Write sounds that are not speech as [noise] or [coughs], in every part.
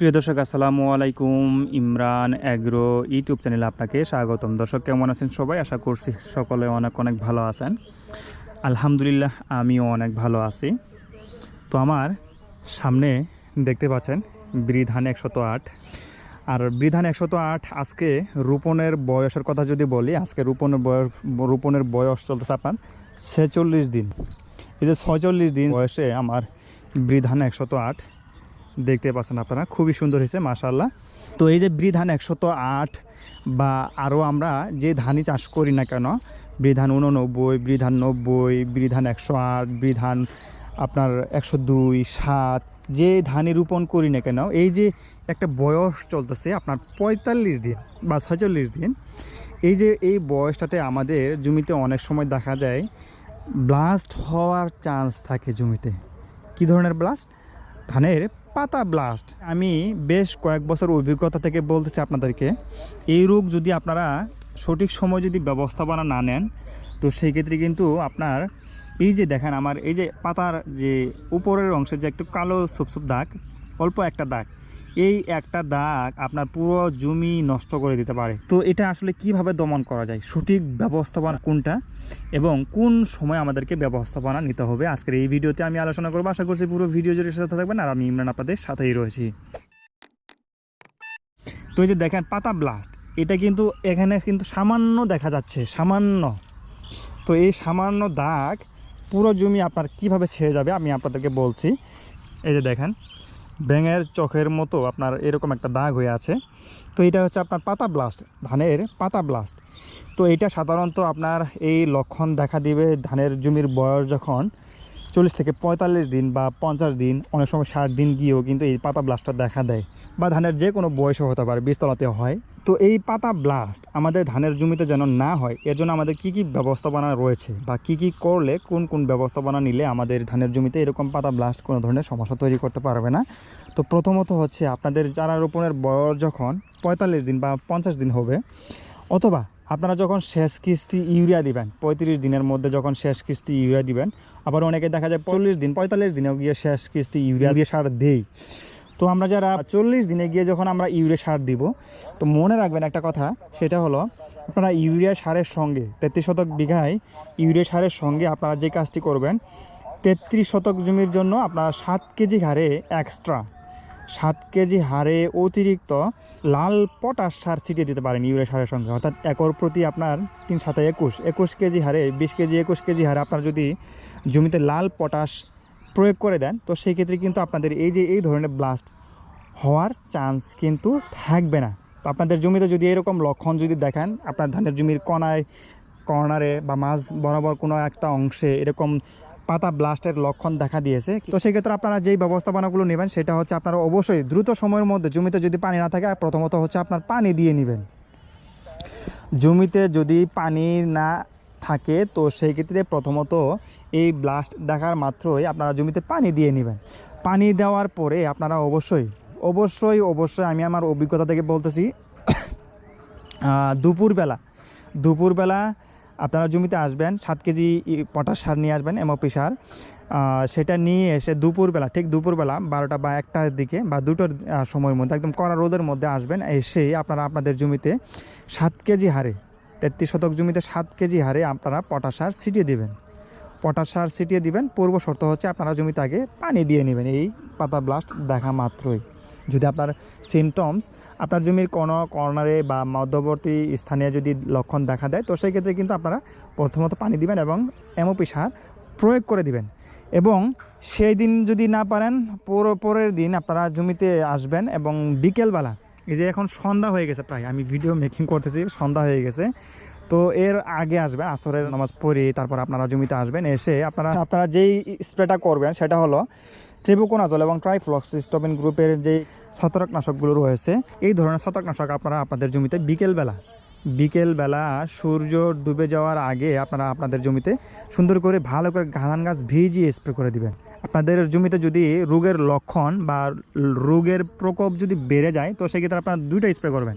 প্রিয় দর্শক, আসসালামু আলাইকুম। ইমরান অ্যাগ্রো ইউটিউব চ্যানেলে আপনাকে স্বাগতম। দর্শক, কেমন আছেন সবাই? আশা করছি সকলে অনেক অনেক ভালো আছেন। আলহামদুলিল্লাহ, আমিও অনেক ভালো আছি। তো আমার সামনে দেখতে পাচ্ছেন বৃধান একশত আট। আর বৃধান একশত আট আজকে রোপণের বয়সের কথা যদি বলি, আজকে রোপণের বয়স রোপণের বয়স চলতেছে আপনার ছেচল্লিশ দিন। এই যে ছয়চল্লিশ দিন বয়সে আমার বৃধান একশত আট। দেখতে পাচ্ছেন আপনারা, খুবই সুন্দর হয়েছে মাশাল্লাহ তো এই যে বৃধান একশত আট বা আরও আমরা যে ধানই চাষ করি না কেন, বৃধান উননব্বই বৃধান নব্বই, বৃধান একশো আট, বৃধান আপনার একশো দুই, সাত, যে ধানই রোপণ করি না কেন, এই যে একটা বয়স চলতেছে আপনার পঁয়তাল্লিশ দিন বা ছয়চল্লিশ দিন, এই যে এই বয়সটাতে আমাদের জমিতে অনেক সময় দেখা যায়, ব্লাস্ট হওয়ার চান্স থাকে জমিতে। কি ধরনের ব্লাস্ট? ধানের পাতা ব্লাস্ট আমি বেশ কয়েক বছর অভিজ্ঞতা থেকে বলতেছি আপনাদেরকে, এই রোগ যদি আপনারা সঠিক সময় যদি ব্যবস্থাপনা না নেন, তো সেই ক্ষেত্রে কিন্তু আপনার এই যে দেখেন আমার এই যে পাতার যে উপরের অংশে যে একটু কালো সুপসুপ দাগ, অল্প একটা দাগ এই একটা দাগ আপনার পুরো জমি নষ্ট করে দিতে পারে। তো এটা আসলে কীভাবে দমন করা যায়? সঠিক ব্যবস্থাপনা কোনটা? এবং কোন সময় আমাদেরকে ব্যবস্থাপনা নিতে হবে? আজকের এই ভিডিওতে আমি আলোচনা করব। আশা করছি পুরো ভিডিও জুড়ে সাথে থাকবেন আর আমি ইমরান আপনাদের সাথেই রয়েছি। তো এই যে দেখেন, পাতা ব্লাস্ট এটা কিন্তু এখানে কিন্তু সামান্য দেখা যাচ্ছে, সামান্য। তো এই সামান্য দাগ পুরো জমি আপনার কীভাবে ছেড়ে যাবে আমি আপনাদেরকে বলছি। এই যে দেখেন ব্যাঙের চোখের মতো আপনার এরকম একটা দাগ হয়ে আছে। তো এটা হচ্ছে আপনার পাতা ব্লাস্ট ধানের পাতা ব্লাস্ট তো এটা সাধারণত আপনার এই লক্ষণ দেখা দিবে ধানের জমির বয়স যখন চল্লিশ থেকে পঁয়তাল্লিশ দিন বা পঞ্চাশ দিন, অনেক সময় ষাট দিন গিয়েও কিন্তু এই পাতা ব্লাস্টটা দেখা দেয়। বা ধানের যে কোনো বয়সও হতে পারে বীজতলাতে হয়। তো এই পাতা ব্লাস্ট আমাদের ধানের জমিতে যেন না হয়, এর জন্য আমাদের কি কি ব্যবস্থাপনা রয়েছে বা কি কি করলে, কোন কোন ব্যবস্থাপনা নিলে আমাদের ধানের জমিতে এরকম পাতা ব্লাস্ট কোনো ধরনের সমস্যা তৈরি করতে পারবে না? তো প্রথমত হচ্ছে আপনাদের চারা রোপণের বয়স যখন পঁয়তাল্লিশ দিন বা পঞ্চাশ দিন হবে, অথবা আপনারা যখন শেষ কিস্তি ইউরিয়া দিবেন, পঁয়ত্রিশ দিনের মধ্যে যখন শেষ কিস্তি ইউরিয়া দিবেন, আবার অনেকে দেখা যায় চল্লিশ দিন, পঁয়তাল্লিশ দিনেও গিয়ে শেষ কিস্তি ইউরিয়া দিয়ে সার দেই তো আমরা যারা চল্লিশ দিনে গিয়ে যখন আমরা ইউরিয়া সার দিব, তো মনে রাখবেন একটা কথা, সেটা হলো আপনারা ইউরিয়া সারের সঙ্গে তেত্রিশ শতক বিঘায় ইউরিয়া সারের সঙ্গে আপনারা যে কাজটি করবেন, তেত্রিশ শতক জমির জন্য আপনারা সাত কেজি হারে এক্সট্রা সাত কেজি হারে অতিরিক্ত লাল পটাশ সার ছিটিয়ে দিতে পারেন ইউরিয়া সারের সঙ্গে। অর্থাৎ একর প্রতি আপনার তিন সাথে একুশ একুশ কেজি হারে, বিশ কেজি, একুশ কেজি হারে আপনার যদি জমিতে লাল পটাশ প্রয়োগ করে দেন, তো সেই ক্ষেত্রে কিন্তু আপনাদের এই যে, এই ধরনের ব্লাস্ট হওয়ার চান্স কিন্তু থাকবে না। তো আপনাদের জমিতে যদি এরকম লক্ষণ যদি দেখেন, আপনার ধানের জমির কণায়, কর্নারে বা মাঝ বরাবর কোনো একটা অংশে এরকম পাতা ব্লাস্টের লক্ষণ দেখা দিয়েছে, তো সেক্ষেত্রে আপনারা যেই ব্যবস্থাপনাগুলো নেবেন, সেটা হচ্ছে আপনারা অবশ্যই দ্রুত সময়ের মধ্যে জমিতে যদি পানি না থাকে, প্রথমত হচ্ছে আপনার পানি দিয়ে নেবেন। জমিতে যদি পানি না থাকে, তো সেই ক্ষেত্রে প্রথমত এই ব্লাস্ট দেখার মাত্রই আপনারা জমিতে পানি দিয়ে নেবেন। পানি দেওয়ার পরে আপনারা অবশ্যই অবশ্যই অবশ্যই আমি আমার অভিজ্ঞতা থেকে বলতেছি [coughs] দুপুরবেলা দুপুরবেলা আপনারা জমিতে আসবেন, সাত কেজি পটাশ সার নিয়ে আসবেন এমওপি সার সেটা নিয়ে এসে দুপুরবেলা, ঠিক দুপুরবেলা বারোটা বা একটার দিকে বা দুটোর সময়ের মধ্যে একদম কড়া রোদের মধ্যে আসবেন, এসে আপনারা আপনাদের জমিতে সাত কেজি হারে, তেত্রিশ শতক জমিতে সাত কেজি হারে আপনারা পটাশ সার ছিটিয়ে দিবেন। পটাশ সার ছিটিয়ে দিবেন। পূর্ব শর্ত হচ্ছে আপনারা জমিতে আগে পানি দিয়ে নেবেন। এই পাতা ব্লাস্ট দেখা মাত্রই। যদি আপনার সিমটমস আপনার জমির কোনো কর্নারে বা মধ্যবর্তী স্থানে যদি লক্ষণ দেখা দেয়, তো সেই ক্ষেত্রে কিন্তু আপনারা প্রথমত পানি দিবেন এবং এমওপি সার প্রয়োগ করে দিবেন। এবং সেই দিন যদি না পারেন, পর- পরের দিন আপনারা জমিতে আসবেন এবং বিকেলবেলা, এই যে এখন সন্ধ্যা হয়ে গেছে প্রায়, আমি ভিডিও মেকিং করতেছি, সন্ধ্যা হয়ে গেছে। তো এর আগে আসবেন আসরের নামাজ পড়ে, তারপর আপনারা জমিতে আসবেন, এসে আপনারা আপনারা যেই স্প্রেটা করবেন সেটা হলো ট্রিবুকোনাজল এবং ট্রাইফ্লক্সিস্টোবিন গ্রুপের যে ছত্রাকনাশকগুলো রয়েছে, এই ধরনের ছত্রাকনাশক আপনারা আপনাদের জমিতে বিকেলবেলা বিকেলবেলা সূর্য ডুবে যাওয়ার আগে আপনারা আপনাদের জমিতে সুন্দর করে ভালো করে ধান গাছ ভিজিয়ে স্প্রে করে দিবেন। আপনাদের জমিতে যদি রোগের লক্ষণ বা রোগের প্রকোপ যদি বেড়ে যায়, তো সেক্ষেত্রে আপনারা দুইটা স্প্রে করবেন।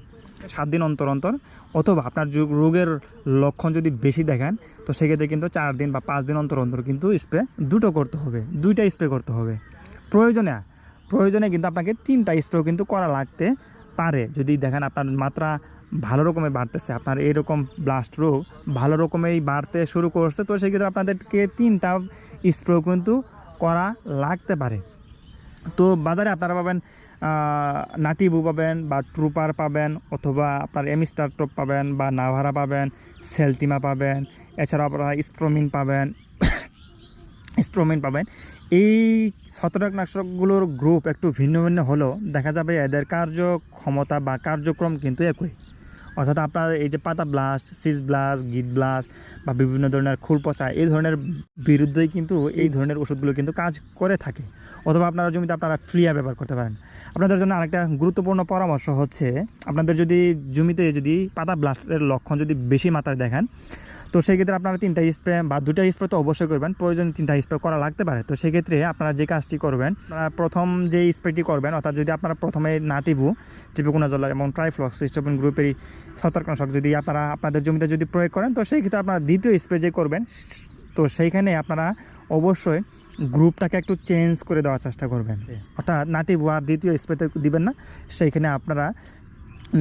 সাত দিন অন্তর অন্তর, অথবা আপনার রোগের লক্ষণ যদি বেশি দেখেন, তো সেক্ষেত্রে কিন্তু চার দিন বা পাঁচ দিন অন্তর অন্তর কিন্তু স্প্রে দুটো করতে হবে, দুইটা স্প্রে করতে হবে। প্রয়োজনে প্রয়োজনে কিন্তু আপনাকে তিনটা স্প্রে কিন্তু করা লাগতে পারে। যদি দেখেন আপনার মাত্রা ভালো রকমের বাড়তেছে, আপনার এরকম ব্লাস্ট রোগ ভালো রকমেরই বাড়তে শুরু করছে, তো সেক্ষেত্রে আপনাদেরকে তিনটা স্প্রে কিন্তু করা লাগতে পারে। তো বাজারে আপনারা পাবেন নাটিবু পাবেন বা ট্রুপার পাবেন অথবা আপনার এমিস্টার টপ পাবেন বা নাভারা পাবেন সেলটিমা পাবেন, এছাড়াও আপনারা স্ট্রোমিন পাবেন [coughs] স্ট্রোমিন পাবেন। এই ছত্রাকনাশকগুলোর গ্রুপ একটু ভিন্ন ভিন্ন হলেও দেখা যাবে এদের কার্যক্ষমতা বা কার্যক্রম কিন্তু একই। অর্থাৎ আপনার এই যে পাতা ব্লাস্ট সিস ব্লাস্ট গিট ব্লাস্ট বা বিভিন্ন ধরনের খুল পচা, এই ধরনের বিরুদ্ধেই কিন্তু এই ধরনের ওষুধগুলো কিন্তু কাজ করে থাকে। অথবা আপনারা জমিতে আপনারা ফ্লিয়া ব্যবহার করতে পারেন। আপনাদের জন্য আরেকটা গুরুত্বপূর্ণ পরামর্শ হচ্ছে, আপনাদের যদি জমিতে যদি পাতা ব্লাস্টের লক্ষণ যদি বেশি মাত্রায় দেখেন, তো সেই ক্ষেত্রে আপনারা তিনটা স্প্রে বা দুটা স্প্রে তো অবশ্যই করবেন। প্রয়োজন তিনটা স্প্রে করা লাগতে পারে। তো সেক্ষেত্রে আপনারা যে কাজটি করবেন প্রথম যে স্প্রেটি করবেন, অর্থাৎ যদি আপনারা প্রথমে নাটিভু ট্রিপোকোনাজল এবং ট্রাইফ্লক্স স্টোপেন গ্রুপেরই ছত্রাকনাশক যদি আপনারা আপনাদের জমিতে যদি প্রয়োগ করেন, তো সেই ক্ষেত্রে আপনারা দ্বিতীয় স্প্রে যে করবেন, তো সেইখানে আপনারা অবশ্যই গ্রুপটাকে একটু চেঞ্জ করে দেওয়ার চেষ্টা করবেন। অর্থাৎ নাটিভু আর দ্বিতীয় স্প্রেতে দিবেন না সেইখানে আপনারা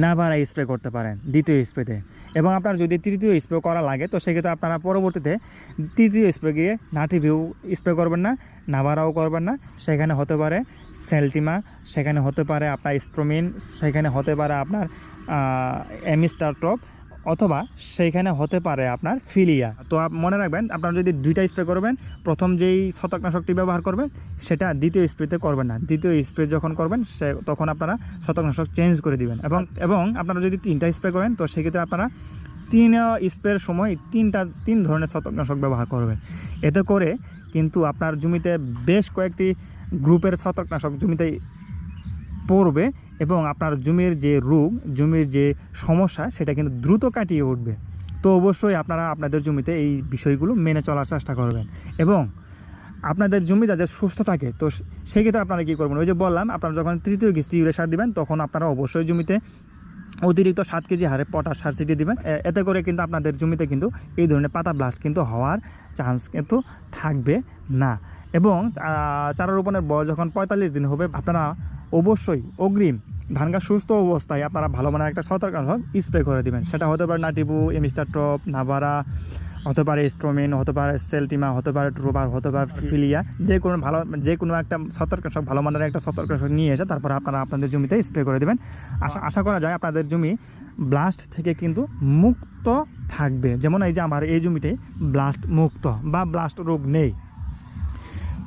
না বাড়াই স্প্রে করতে পারেন দ্বিতীয় স্প্রেতে। এবং আপনার যদি তৃতীয় স্প্রে করা লাগে তো সেক্ষেত্রে আপনারা পরবর্তীতে তৃতীয় স্প্রে গিয়ে নাটি ভিউ স্প্রে করবেন না নাভারাও করবেন না সেখানে হতে পারে সেলটিমা সেখানে হতে পারে আপনার স্ট্রোমিন সেখানে হতে পারে আপনার এমিস্টার টপ অথবা সেইখানে হতে পারে আপনার ফিলিয়া। তো মনে রাখবেন, আপনারা যদি দুইটা স্প্রে করবেন, প্রথম যেই ছত্রাকনাশকটি ব্যবহার করবেন, সেটা দ্বিতীয় স্প্রেতে করবেন না। দ্বিতীয় স্প্রে যখন করবেন, সে তখন আপনারা ছত্রাকনাশক চেঞ্জ করে দিবেন। এবং এবং আপনারা যদি তিনটা স্প্রে করেন, তো সেক্ষেত্রে আপনারা তিন স্প্রের সময় তিনটা, তিন ধরনের ছত্রাকনাশক ব্যবহার করবেন। এতে করে কিন্তু আপনার জমিতে বেশ কয়েকটি গ্রুপের ছত্রাকনাশক জমিতে পড়বে। এবং আপনার জমির যে রোগ, জমির যে সমস্যা, সেটা কিন্তু দ্রুত কাটিয়ে উঠবে। তো অবশ্যই আপনারা আপনাদের জমিতে এই বিষয়গুলো মেনে চলার চেষ্টা করবেন। এবং আপনাদের জমি যাতে সুস্থ থাকে, তো সেক্ষেত্রে আপনারা কী করবেন? ওই যে বললাম, আপনারা যখন তৃতীয় কিস্তি ইউরিয়া সার দিবেন, তখন আপনারা অবশ্যই জমিতে অতিরিক্ত সাত কেজি হারে পটাশ সার ছিটিয়ে দিবেন। এতে করে কিন্তু আপনাদের জমিতে কিন্তু এই ধরনের পাতা ব্লাস্ট কিন্তু হওয়ার চান্স কিন্তু থাকবে না। এবং চারা রোপণের বয়স যখন পঁয়তাল্লিশ দিন হবে, আপনারা অবশ্যই অগ্রিম। ধান গাছ সুস্থ অবস্থায় আপনারা ভালো মানের একটা ছত্রাকনাশক স্প্রে করে দেবেন। সেটা হতে পারে নাটিবু এমিস্টার টপ নাভারা হতে পারে স্ট্রোমিন হতে পারে সেলটিমা, হতে পারে ট্রোবার হতে পারে ফিলিয়া। যে কোনো ভালো, যে কোনো একটা ছত্রাকনাশক ভালো মানের একটা ছত্রাকনাশক নিয়ে এসে তারপর আপনারা আপনাদের জমিতে স্প্রে করে দেবেন। আশা আশা করা যায় আপনাদের জমি ব্লাস্ট থেকে কিন্তু মুক্ত থাকবে। যেমন এই যে আমার এই জমিতে ব্লাস্ট মুক্ত বা ব্লাস্ট রোগ নেই।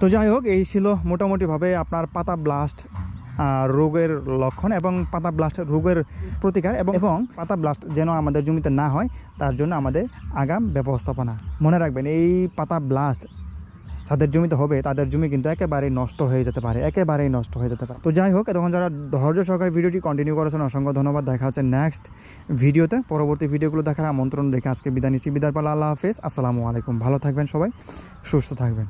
তো যাই হোক, এই ছিল মোটামুটিভাবে আপনার পাতা ব্লাস্ট রোগের লক্ষণ এবং পাতা ব্লাস্ট রোগের প্রতিকার এবং পাতা ব্লাস্ট যেন আমাদের জমিতে না হয়, তার জন্য আমাদের আগাম ব্যবস্থাপনা। মনে রাখবেন, এই পাতা ব্লাস্ট যাদের জমিতে হবে, তাদের জমি কিন্তু একেবারেই নষ্ট হয়ে যেতে পারে, একেবারেই নষ্ট হয়ে যেতে পারে। তো যাই হোক তখন যারা ধৈর্য সহকারে ভিডিওটি কন্টিনিউ করেছেন, অসংখ্য ধন্যবাদ। দেখা হচ্ছে নেক্সট ভিডিওতে। পরবর্তী ভিডিওগুলো দেখার আমন্ত্রণ রেখে আজকে বিদায় নিচ্ছি। বিদায় পালা, আল্লাহ হাফেজ। আসসালামু আলাইকুম। ভালো থাকবেন সবাই, সুস্থ থাকবেন।